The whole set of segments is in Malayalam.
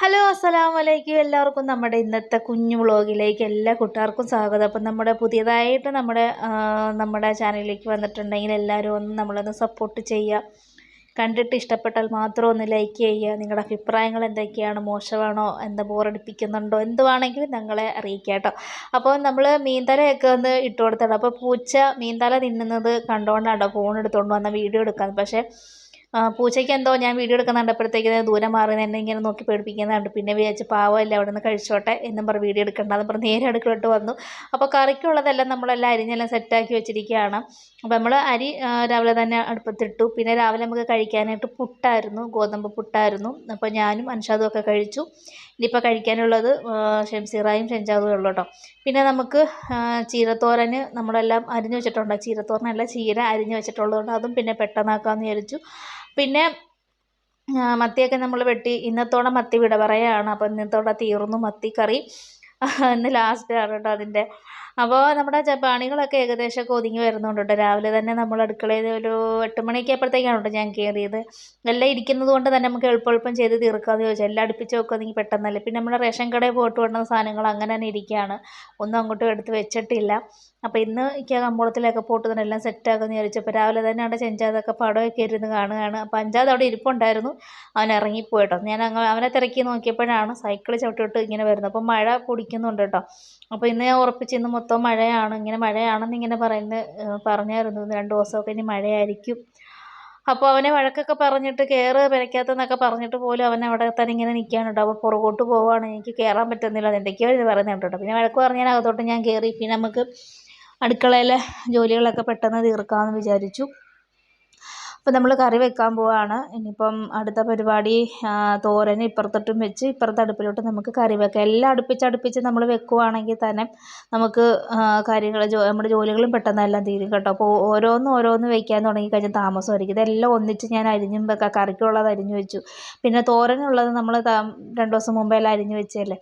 ഹലോ അസ്സലാമു വലൈക്കും എല്ലാവർക്കും നമ്മുടെ ഇന്നത്തെ കുഞ്ഞു വ്ളോഗിലേക്ക് എല്ലാ കൂട്ടുകാർക്കും സ്വാഗതം. അപ്പം നമ്മുടെ പുതിയതായിട്ട് നമ്മുടെ നമ്മുടെ ചാനലിലേക്ക് വന്നിട്ടുണ്ടെങ്കിൽ എല്ലാവരും ഒന്ന് നമ്മളൊന്ന് സപ്പോർട്ട് ചെയ്യുക. കണ്ടിട്ട് ഇഷ്ടപ്പെട്ടാൽ മാത്രം ഒന്ന് ലൈക്ക് ചെയ്യുക. നിങ്ങളുടെ അഭിപ്രായങ്ങൾ എന്തൊക്കെയാണ്? മോശമാണോ? എന്താ ബോറടിപ്പിക്കുന്നുണ്ടോ എന്തുവാണെങ്കിലും ഞങ്ങളെ അറിയിക്കുക കേട്ടോ. അപ്പോൾ നമ്മൾ മീൻതലയൊക്കെ ഒന്ന് ഇട്ട് അപ്പോൾ പൂച്ച മീൻതല തിന്നുന്നത് കണ്ടുകൊണ്ടാണ് ഫോൺ എടുത്തുകൊണ്ട് വന്ന വീഡിയോ എടുക്കാൻ പക്ഷേ പൂച്ചയ്ക്ക് എന്തോ ഞാൻ വീഡിയോ എടുക്കുന്ന കണ്ടപ്പോഴത്തേക്ക് ദൂരം മാറി എന്നെ ഇങ്ങനെ നോക്കി പേടിപ്പിക്കുന്നുണ്ട് പിന്നെ വിചാരിച്ച് പാവമല്ല അവിടെ നിന്ന് കഴിച്ചോട്ടെ എന്നും പറഞ്ഞ് വീഡിയോ എടുക്കണ്ട അതും പറഞ്ഞ് നേരെ അടുക്കളോട്ട് വന്നു. അപ്പോൾ കറിക്കുള്ളതെല്ലാം നമ്മളെല്ലാം അരിഞ്ഞെല്ലാം സെറ്റാക്കി വെച്ചിരിക്കുകയാണ്. അപ്പോൾ നമ്മൾ അരി രാവിലെ തന്നെ അടുപ്പത്തിട്ടു. പിന്നെ രാവിലെ നമുക്ക് കഴിക്കാനായിട്ട് പുട്ടായിരുന്നു ഗോതമ്പ് പുട്ടായിരുന്നു. അപ്പോൾ ഞാനും അൻഷാദും ഒക്കെ കഴിച്ചു. ഇനിയിപ്പോൾ കഴിക്കാനുള്ളത് ഷംസീറായും ഷെഞ്ചാദും ഉള്ളു കേട്ടോ. പിന്നെ നമുക്ക് ചീരത്തോരന് നമ്മളെല്ലാം അരിഞ്ഞു വെച്ചിട്ടുണ്ട്. ചീരത്തോരനല്ല ചീര അരിഞ്ഞു വെച്ചിട്ടുള്ളതുകൊണ്ട് അതും പിന്നെ പെട്ടെന്നാക്കാമെന്ന് വിചാരിച്ചു. പിന്നെ മത്തിയൊക്കെ നമ്മൾ വെട്ടി ഇന്നത്തോടെ മത്തി വിട അപ്പം അപ്പോൾ ഇന്നത്തോടെ തീർന്നു മത്തിക്കറി. കറി ഇന്ന് ലാസ്റ്റ് ആണ് കേട്ടോ അതിന്റെ അപ്പോൾ നമ്മുടെ ച- ഏകദേശം ഏകദേശമൊക്കെ ഒതുങ്ങി വരുന്നുണ്ട് കേട്ടോ രാവിലെ തന്നെ നമ്മൾ അടുക്കളയിൽ ഒരു എട്ട് മണിയൊക്കെ അപ്പോഴത്തേക്കാണ് ഞാൻ കയറിയത്. എല്ലാം ഇരിക്കുന്നത് കൊണ്ട് തന്നെ നമുക്ക് എളുപ്പം എളുപ്പം ചെയ്ത് തീർക്കാമെന്ന് ചോദിച്ചാൽ എല്ലാം അടുപ്പിച്ച് വെക്കുകയാണെങ്കിൽ പെട്ടെന്നല്ലേ. പിന്നെ നമ്മുടെ റേഷൻ കടയിൽ പോയിട്ട് വേണ്ട സാധനങ്ങൾ അങ്ങനെ തന്നെ ഇരിക്കുകയാണ്. ഒന്നും അങ്ങോട്ടും എടുത്ത് വെച്ചിട്ടില്ല. അപ്പോൾ ഇന്ന് എനിക്ക് കമ്പോളത്തിലൊക്കെ പോട്ട് തന്നെ എല്ലാം സെറ്റാക്കുമെന്ന് വിചാരിച്ചപ്പോൾ രാവിലെ തന്നെ അവിടെ ചെഞ്ചാതൊക്കെ പടമൊക്കെ ഇരുന്ന് കാണുകയാണ്. അപ്പോൾ അഞ്ചാത് അവിടെ ഇരിപ്പുണ്ടായിരുന്നു. അവൻ ഇറങ്ങിപ്പോയിട്ടോ ഞാൻ അങ്ങ് അവനെ തിരക്കി നോക്കിയപ്പോഴാണ് സൈക്കിൾ ചവിട്ടിട്ട് ഇങ്ങനെ വരുന്നത്. അപ്പോൾ മഴ പൊടിക്കുന്നുണ്ട് കേട്ടോ. അപ്പോൾ ഇന്ന് ഞാൻ ഉറപ്പിച്ച് ഇന്ന് മൊത്തം മഴയാണ്. ഇങ്ങനെ മഴയാണെന്ന് ഇങ്ങനെ പറയുന്ന പറഞ്ഞായിരുന്നു. രണ്ട് ദിവസമൊക്കെ ഇനി മഴയായിരിക്കും. അപ്പോൾ അവനെ വഴക്കൊക്കെ പറഞ്ഞിട്ട് കയറ് പെരയ്ക്കകത്തെന്നൊക്കെ പറഞ്ഞിട്ട് പോലും അവൻ അവിടെ തന്നെ ഇങ്ങനെ നിൽക്കാനുണ്ട് അപ്പോൾ പുറകോട്ട് പോവുകയാണ്. എനിക്ക് കയറാൻ പറ്റുന്നില്ല. എന്തൊക്കെയോ ഇത് പറയുന്നുണ്ട് പിന്നെ വഴക്ക് പറഞ്ഞാൽ അകത്തോട്ട് ഞാൻ കയറി പിന്നെ നമുക്ക് അടുക്കളയിലെ ജോലികളൊക്കെ പെട്ടെന്ന് തീർക്കാമെന്ന് വിചാരിച്ചു. അപ്പോൾ നമ്മൾ കറി വെക്കാൻ പോവാണ്. ഇനിയിപ്പം അടുത്ത പരിപാടി തോരൻ ഇപ്പുറത്തോട്ടും വെച്ച് ഇപ്പുറത്തെ അടുപ്പിലോട്ട് നമുക്ക് കറി വെക്കാം. എല്ലാം അടുപ്പിച്ച് അടുപ്പിച്ച് നമ്മൾ വെക്കുവാണെങ്കിൽ തന്നെ നമുക്ക് കാര്യങ്ങൾ നമ്മുടെ ജോലികളും പെട്ടെന്ന് എല്ലാം തീരും കേട്ടോ. അപ്പോൾ ഓരോന്ന് ഓരോന്ന് വെക്കാൻ തുടങ്ങി കഴിഞ്ഞാൽ താമസമായിരിക്കും. ഇതെല്ലാം ഒന്നിച്ച് ഞാൻ അരിഞ്ഞും വെക്കാം. കറിക്കുള്ളത് അരിഞ്ഞു വെച്ചു. പിന്നെ തോരനുള്ളത് നമ്മൾ രണ്ട് ദിവസം മുമ്പേ എല്ലാം അരിഞ്ഞു വെച്ചതല്ലേ?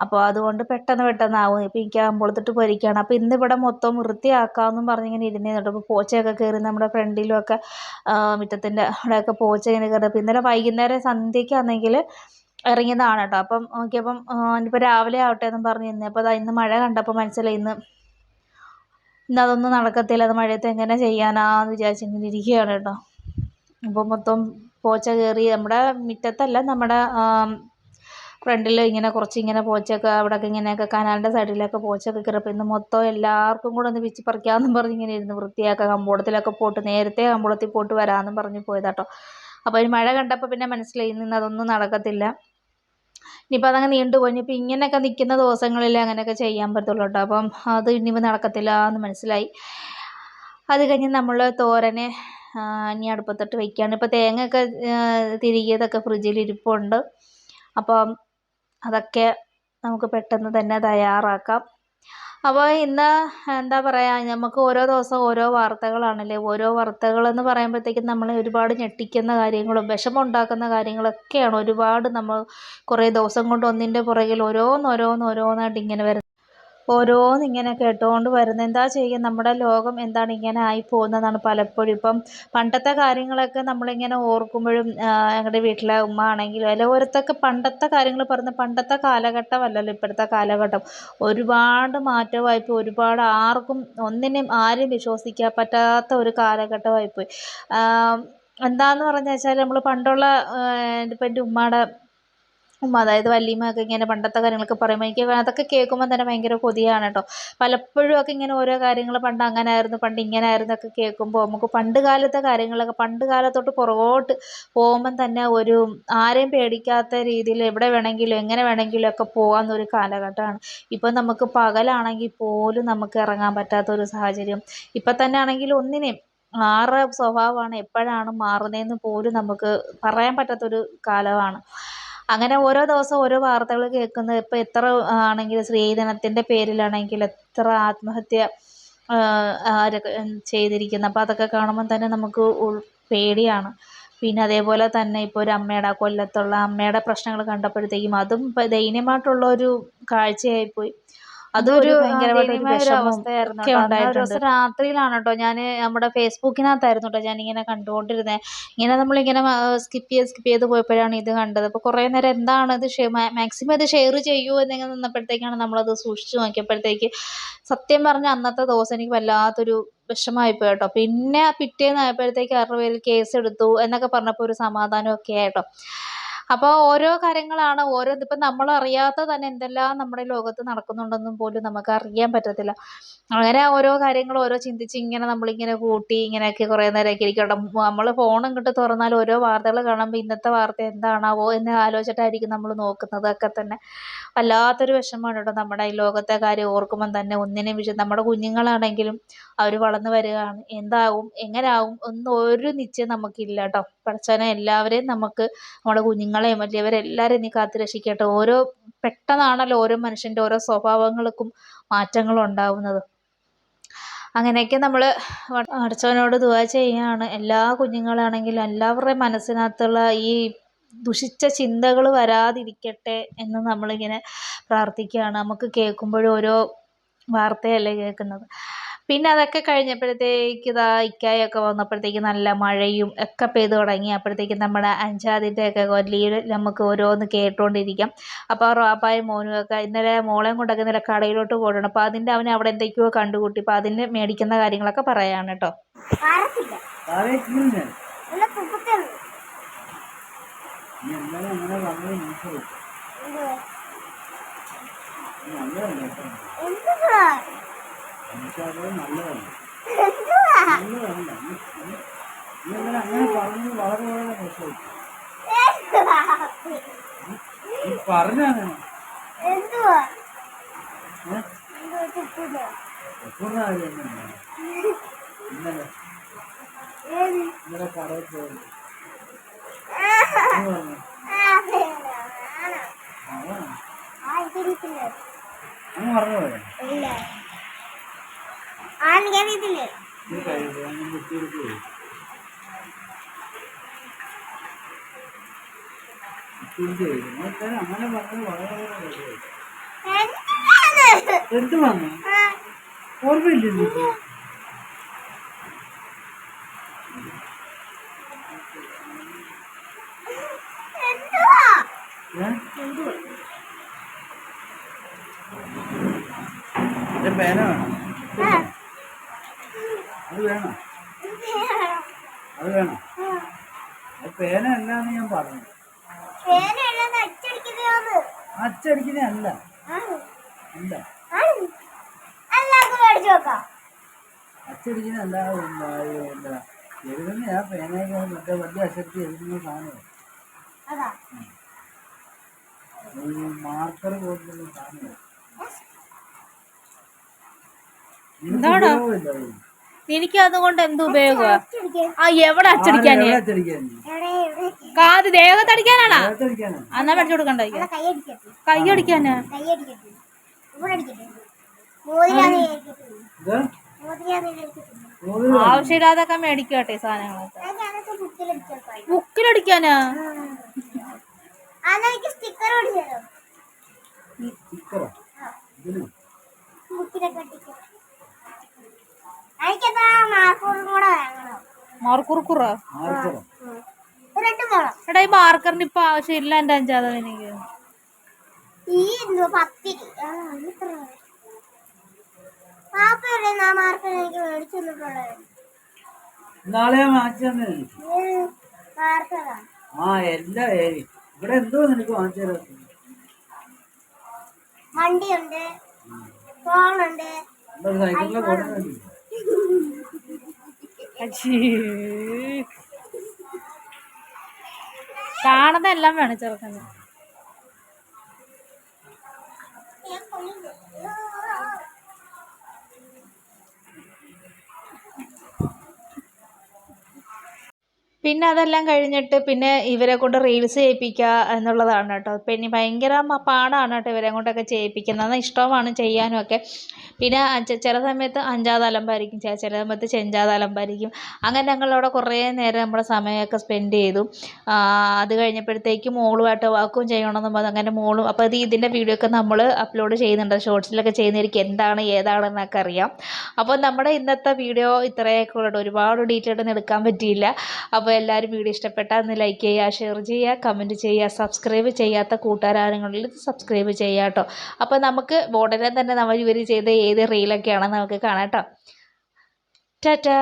അപ്പോൾ അതുകൊണ്ട് പെട്ടെന്ന് പെട്ടെന്ന് ആവും ഇപ്പോൾ എനിക്ക് അമ്പളത്തിട്ട് പൊരിക്കുകയാണ് അപ്പോൾ ഇന്ന് ഇവിടെ മൊത്തം വൃത്തിയാക്കാമെന്നും പറഞ്ഞിങ്ങനെ ഇരുന്നേന്നുണ്ട് അപ്പോൾ പോച്ചയൊക്കെ കയറി നമ്മുടെ ഫ്രണ്ടിലുമൊക്കെ മുറ്റത്തിന്റെ അവിടെയൊക്കെ പോച്ച ഇങ്ങനെ കയറി. അപ്പോൾ ഇന്നലെ വൈകുന്നേരം സന്ധ്യയ്ക്കാണെങ്കിൽ ഇറങ്ങിയതാണ് കേട്ടോ. അപ്പം നോക്കിയപ്പം ഇനിയിപ്പോൾ രാവിലെ ആവട്ടെ എന്നും പറഞ്ഞ് ഇന്ന് അപ്പോൾ ഇന്ന് മഴ കണ്ടപ്പോൾ മനസ്സിലായി ഇന്ന് ഇന്ന് അതൊന്നും നടക്കത്തില്ല. അത് മഴയത്ത് എങ്ങനെ ചെയ്യാനാന്ന് വിചാരിച്ച് ഇങ്ങനെ ഇരിക്കുകയാണ് കേട്ടോ. അപ്പോൾ മൊത്തം പോച്ച കയറി നമ്മുടെ മുറ്റത്തല്ല നമ്മുടെ ഫ്രണ്ടിൽ ഇങ്ങനെ കുറച്ച് ഇങ്ങനെ പോച്ചൊക്കെ അവിടെയൊക്കെ ഇങ്ങനെയൊക്കെ കനാലിന്റെ സൈഡിലൊക്കെ പോച്ചൊക്കെ കിടപ്പ് ഇന്ന് മൊത്തം എല്ലാവർക്കും കൂടെ ഒന്ന് വിച്ച് പറിക്കാമെന്നും പറഞ്ഞ് ഇങ്ങനെ ഇരുന്ന് വൃത്തിയാക്കാം കമ്പോളത്തിലൊക്കെ പോട്ട് നേരത്തെ കമ്പോളത്തിൽ പോട്ട് വരാമെന്നും പറഞ്ഞ് പോയതാട്ടോ. അപ്പോൾ ഈ മഴ കണ്ടപ്പോൾ പിന്നെ മനസ്സിലായി ഇന്ന് അതൊന്നും നടക്കത്തില്ല. ഇനിയിപ്പോൾ അതങ്ങ് നീണ്ടുപോയി ഇനിയിപ്പോൾ ഇങ്ങനെയൊക്കെ നിൽക്കുന്ന ദിവസങ്ങളിൽ അങ്ങനെയൊക്കെ ചെയ്യാൻ പറ്റുള്ളൂ കേട്ടോ അപ്പം അത് ഇനിയിപ്പോൾ നടക്കത്തില്ല എന്ന് മനസ്സിലായി. അത് കഴിഞ്ഞ് നമ്മൾ തോരനെ ഇനി അടുപ്പത്തിട്ട് വയ്ക്കുകയാണ് ഇപ്പോൾ തേങ്ങയൊക്കെ തിരികിയതൊക്കെ ഫ്രിഡ്ജിൽ ഇരിപ്പുണ്ട്. അപ്പം അതൊക്കെ നമുക്ക് പെട്ടെന്ന് തന്നെ തയ്യാറാക്കാം. അപ്പോൾ ഇന്ന് എന്താ പറയുക നമുക്ക് ഓരോ ദിവസം ഓരോ വാർത്തകളാണല്ലേ? ഓരോ വാർത്തകളെന്ന് പറയുമ്പോഴത്തേക്കും നമ്മൾ ഒരുപാട് ഞെട്ടിക്കുന്ന കാര്യങ്ങളും വിഷമമുണ്ടാക്കുന്ന കാര്യങ്ങളൊക്കെയാണ് ഒരുപാട് നമ്മൾ കുറേ ദിവസം കൊണ്ട് ഒന്നിന്റെ പുറകിൽ ഓരോന്ന് ഓരോന്ന് ഓരോന്നായിട്ട് ഇങ്ങനെ വരുന്നത്. ഓരോന്ന് ഇങ്ങനെ കേട്ടുകൊണ്ട് വരുന്നത് എന്താ ചെയ്യുക? നമ്മുടെ ലോകം എന്താണ് ഇങ്ങനെ ആയി പോകുന്നതാണ് പലപ്പോഴും. ഇപ്പം പണ്ടത്തെ കാര്യങ്ങളൊക്കെ നമ്മളിങ്ങനെ ഓർക്കുമ്പോഴും ഞങ്ങളുടെ വീട്ടിലെ ഉമ്മ ആണെങ്കിലും അല്ല ഓരോരുത്തൊക്കെ പണ്ടത്തെ കാര്യങ്ങൾ പറഞ്ഞ പണ്ടത്തെ കാലഘട്ടമല്ലല്ലോ ഇപ്പോഴത്തെ കാലഘട്ടം. ഒരുപാട് മാറ്റമായിപ്പോയി ഒരുപാട് ആർക്കും ഒന്നിനെയും ആരും വിശ്വസിക്കാൻ പറ്റാത്ത ഒരു കാലഘട്ടമായിപ്പോയി എന്താന്ന് പറഞ്ഞു വെച്ചാൽ നമ്മൾ പണ്ടുള്ള ഇപ്പം എന്റെ ഉമ്മയുടെ ഉമ്മ അതായത് വല്യമ്മയൊക്കെ ഇങ്ങനെ പണ്ടത്തെ കാര്യങ്ങളൊക്കെ പറയുമ്പോൾ എനിക്ക് അതൊക്കെ കേൾക്കുമ്പോൾ തന്നെ ഭയങ്കര കൊതിയാണ് കേട്ടോ പലപ്പോഴും ഒക്കെ ഇങ്ങനെ ഓരോ കാര്യങ്ങൾ പണ്ട് അങ്ങനെ ആയിരുന്നു പണ്ട് ഇങ്ങനെ ആയിരുന്നു ഒക്കെ കേൾക്കുമ്പോൾ നമുക്ക് പണ്ട് കാലത്തെ കാര്യങ്ങളൊക്കെ പണ്ട് കാലത്തോട്ട് പുറകോട്ട് പോകുമ്പം തന്നെ ഒരു ആരെയും പേടിക്കാത്ത രീതിയിൽ എവിടെ വേണമെങ്കിലും എങ്ങനെ വേണമെങ്കിലും ഒക്കെ പോകാവുന്നൊരു കാലഘട്ടമാണ്. ഇപ്പം നമുക്ക് പകലാണെങ്കിൽ പോലും നമുക്ക് ഇറങ്ങാൻ പറ്റാത്ത ഒരു സാഹചര്യം. ഇപ്പം തന്നെ ആണെങ്കിൽ ഒന്നിനെയും മാറ സ്വഭാവമാണ് എപ്പോഴാണ് മാറുന്നതെന്ന് പോലും നമുക്ക് പറയാൻ പറ്റാത്തൊരു കാലമാണ്. അങ്ങനെ ഓരോ ദിവസം ഓരോ വാർത്തകൾ കേൾക്കുന്നത് ഇപ്പോൾ എത്ര ആണെങ്കിലും സ്ത്രീധനത്തിന്റെ പേരിലാണെങ്കിൽ എത്ര ആത്മഹത്യ ചെയ്തിരിക്കുന്നത് അപ്പോൾ അതൊക്കെ കാണുമ്പോൾ തന്നെ നമുക്ക് പേടിയാണ്. പിന്നെ അതേപോലെ തന്നെ ഇപ്പോൾ ഒരു അമ്മയുടെ കൊല്ലത്തുള്ള അമ്മയുടെ പ്രശ്നങ്ങൾ കണ്ടപ്പോഴത്തേക്കും അതും ദയനീയമായിട്ടുള്ള ഒരു കാഴ്ചയായിപ്പോയി. അതൊരു ഭയങ്കരമായിട്ട് രാത്രിയിലാണ് കേട്ടോ. ഞാൻ നമ്മുടെ ഫേസ്ബുക്കിനകത്തായിരുന്നു കേട്ടോ ഇങ്ങനെ കണ്ടുകൊണ്ടിരുന്നത് ഇങ്ങനെ നമ്മളിങ്ങനെ സ്കിപ്പ് ചെയ്ത് സ്കിപ്പ് ചെയ്ത് പോയപ്പോഴാണ് ഇത് കണ്ടത്. അപ്പോൾ കുറേ നേരം എന്താണ് ഇത് മാക്സിമം ഇത് ഷെയർ ചെയ്യൂ എന്നിങ്ങനെ നിന്നപ്പോഴത്തേക്കാണ് നമ്മളത് സൂക്ഷിച്ചു നോക്കിയപ്പോഴത്തേക്ക് സത്യം പറഞ്ഞാൽ അന്നത്തെ ദിവസം എനിക്ക് വല്ലാത്തൊരു വിഷമമായിപ്പോയി കേട്ടോ. പിന്നെ പിറ്റേന്ന് ആയപ്പോഴത്തേക്ക് അവരുടെ പേരിൽ കേസ് എടുത്തു എന്നൊക്കെ പറഞ്ഞപ്പോൾ ഒരു സമാധാനമൊക്കെ ആയിട്ടോ അപ്പോൾ ഓരോ കാര്യങ്ങളാണ് ഓരോ ഇപ്പം നമ്മൾ അറിയാത്ത തന്നെ എന്തെല്ലാം നമ്മുടെ ലോകത്ത് നടക്കുന്നുണ്ടെന്നും പോലും നമുക്ക് അറിയാൻ പറ്റത്തില്ല. അങ്ങനെ ഓരോ കാര്യങ്ങൾ ഓരോ ചിന്തിച്ച് ഇങ്ങനെ നമ്മളിങ്ങനെ കൂട്ടി ഇങ്ങനെയൊക്കെ കുറേ നേരമൊക്കെ ഇരിക്കണം നമ്മൾ ഫോൺ കിട്ട് തുറന്നാൽ ഓരോ വാർത്തകൾ കാണുമ്പോൾ ഇന്നത്തെ വാർത്ത എന്താണാവോ എന്ന് ആലോചിച്ചിട്ടായിരിക്കും നമ്മൾ നോക്കുന്നതൊക്കെ തന്നെ. വല്ലാത്തൊരു വിഷമമാണ് കേട്ടോ നമ്മുടെ ഈ ലോകത്തെ കാര്യം ഓർക്കുമ്പം തന്നെ. ഒന്നിനെ വിഷയം നമ്മുടെ കുഞ്ഞുങ്ങളാണെങ്കിലും അവർ വളർന്നു വരികയാണ്. എന്താകും എങ്ങനെ ആവും ഒന്നും ഒരു നിശ്ചയം നമുക്കില്ല കേട്ടോ. പഠിച്ചവനെ എല്ലാവരെയും നമുക്ക് നമ്മുടെ കുഞ്ഞുങ്ങളെയും വലിയവരെല്ലാവരെയും നീ കാത്തു രക്ഷിക്കട്ടെ. ഓരോ പെട്ടെന്നാണല്ലോ ഓരോ മനുഷ്യന്റെ ഓരോ സ്വഭാവങ്ങൾക്കും മാറ്റങ്ങളും ഉണ്ടാവുന്നത്. അങ്ങനെയൊക്കെ നമ്മൾ അടച്ചവനോട് ദുവാ ചെയ്യുകയാണ് എല്ലാ കുഞ്ഞുങ്ങളാണെങ്കിലും എല്ലാവരുടെയും മനസ്സിനകത്തുള്ള ഈ ദുഷിച്ച ചിന്തകൾ വരാതിരിക്കട്ടെ എന്ന് നമ്മളിങ്ങനെ പ്രാർത്ഥിക്കുകയാണ്. നമുക്ക് കേൾക്കുമ്പോഴും ഓരോ വാർത്തയല്ലേ കേൾക്കുന്നത്. പിന്നെ അതൊക്കെ കഴിഞ്ഞപ്പോഴത്തേക്ക് ഇതാ ഇക്കായൊക്കെ വന്നപ്പോഴത്തേക്ക് നല്ല മഴയും ഒക്കെ പെയ്ത് തുടങ്ങി. അപ്പോഴത്തേക്ക് നമ്മുടെ അഞ്ചാതിന്റെയൊക്കെ കൊല്ലിയിൽ നമുക്ക് ഓരോന്ന് കേട്ടുകൊണ്ടിരിക്കാം അപ്പോൾ റാപ്പായും മോനും ഒക്കെ ഇന്നലെ മോളെയും കൊണ്ടൊക്കെ ഇന്നലെ കടയിലോട്ട് പോകണം അപ്പോൾ അതിന്റെ അവനെ അവിടെ എന്തൊക്കെയോ കണ്ടുകൂട്ടി. അപ്പോൾ അതിന് മേടിക്കുന്ന കാര്യങ്ങളൊക്കെ പറയാണ് കേട്ടോ. താഴേക്കില്ല നീ എന്താണ് അങ്ങനെ പറഞ്ഞത് മനസ്സിലായി നല്ലതല്ല കേട്ടോ മനസ്സിലാക്കുന്നത് നല്ലതല്ല നല്ലതല്ല നീ- നീ- നീ എന്താണ് അങ്ങനെ. പറഞ്ഞത് വളരെ വളരെ മോശമായി നീ പറഞ്ഞാണ് ഇന്നലെ. ഇന്നലെ കടയിൽ പോയി. പറഞ്ഞു? അതാണ് അങ്ങ് പറഞ്ഞു എനിക്കറിയത്തില്ലേ അങ്ങനെ പറഞ്ഞത് വളരെ വന്നു? ഓർമ്മയില്ല പേന വേണം. അത് വേണം. അത് വേണം. അത് പേന അല്ലാന്ന് ഞാൻ പറഞ്ഞു. അച്ചടിക്കുന്ന അല്ല. അല്ല. അല്ലാതെ മേടിച്ചു നോക്കാം അച്ചടിക്കുന്ന അല്ല എന്താ എന്താ എഴുതുന്ന ആ പേനയൊക്കെ മറ്റേ വലിയ അക്ഷരത്തിൽ എഴുതുന്ന സാധനം മാർക്കർ പോലുള്ള സാധനം എന്താടാ? എനിക്ക് അതുകൊണ്ട് എന്ത് ഉപയോഗമാ അച്ചടിക്കാൻ ആ എവിടെ അച്ചടിക്കാന് അച്ചടിക്കാൻ കാത് ദേഹത്തടിക്കാനാണോ എന്നാ പഠിച്ചു കൊടുക്കണ്ട അല്ല കൈയടിക്കട്ടെ കൈ അടിക്കാനാ? കൈയടിക്കട്ടെ ഇവിടെ അടിക്കട്ടെ. മോതിരാന്ന് കേൾക്കട്ടെ ഇത്? മോതിരാന്ന് കേൾക്കട്ടെ മോതിരം ആവശ്യമില്ലാതൊക്കെ മേടിക്കട്ടെ സാധനങ്ങളൊക്കെ. ബുക്കിലടിക്കാനാ? സ്റ്റിക്കർ സ്റ്റിക്കറോ ബുക്കിലൊക്കെ ഒട്ടിക്കും എനിക്കെന്താ മാർക്കോടും കൂടെ വേണം മാർക്കുറുക്കുറ എടാ ഈ മാർക്കറിന് ഇപ്പൊ ആവശ്യമില്ല എന്റെ അഞ്ചാതെ എനിക്ക്. നാളെ ആ എല്ലാ ഇവിടെ എന്തോ നിനക്ക് വാങ്ങിച്ചു വണ്ടിയുണ്ട് ഫോണുണ്ട് കൊടുക്കുന്നില്ല കാണുന്നതെല്ലാം വേണം ചെറുക്കന്. പിന്നെ അതെല്ലാം കഴിഞ്ഞിട്ട് പിന്നെ ഇവരെ കൊണ്ട് റീൽസ് ചെയ്യിപ്പിക്കുക എന്നുള്ളതാണ് കേട്ടോ. പിന്നെ ഭയങ്കര പാടാണ് കേട്ടോ ഇവരെ കൊണ്ടൊക്കെ ചെയ്യിപ്പിക്കുന്നത്. ഇഷ്ടമാണ് ചെയ്യാനും ഒക്കെ. പിന്നെ ചില സമയത്ത് അഞ്ചാത് അലമ്പായിരിക്കും ചില ചില സമയത്ത് ചെഞ്ചാത് അലമ്പായിരിക്കും അങ്ങനെ ഞങ്ങളവിടെ കുറേ നേരം നമ്മുടെ സമയമൊക്കെ സ്പെൻഡ് ചെയ്തു. അത് കഴിഞ്ഞപ്പോഴത്തേക്കും മോളുമായിട്ട് വാക്കും ചെയ്യണമെന്നും പറഞ്ഞു. അങ്ങനെ മോളും അപ്പോൾ ഇത് ഇതിന്റെ വീഡിയോ ഒക്കെ നമ്മൾ അപ്ലോഡ് ചെയ്യുന്നുണ്ട്. ഷോർട്സിലൊക്കെ ചെയ്യുന്നതായിരിക്കും. എന്താണ് ഏതാണെന്നൊക്കെ അറിയാം. അപ്പോൾ നമ്മുടെ ഇന്നത്തെ വീഡിയോ ഇത്രയൊക്കെ ഉള്ളൂ ഒരുപാട് ഡീറ്റെയിൽ ഒന്നും എടുക്കാൻ പറ്റിയില്ല. അപ്പോൾ എല്ലാവരും വീഡിയോ ഇഷ്ടപ്പെട്ടാൽ ഒന്ന് ലൈക്ക് ചെയ്യുക ഷെയർ ചെയ്യുക കമന്റ് ചെയ്യുക സബ്സ്ക്രൈബ് ചെയ്യാത്ത കൂട്ടുകാരാണെങ്കിൽ സബ്സ്ക്രൈബ് ചെയ്യുക കേട്ടോ. അപ്പോൾ നമുക്ക് ഉടനെ തന്നെ നമ്മൾ ഇവർ ചെയ്ത ഏത് റീലൊക്കെയാണെന്ന് നമുക്ക് കാണാം കേട്ടോ. ടാറ്റാ.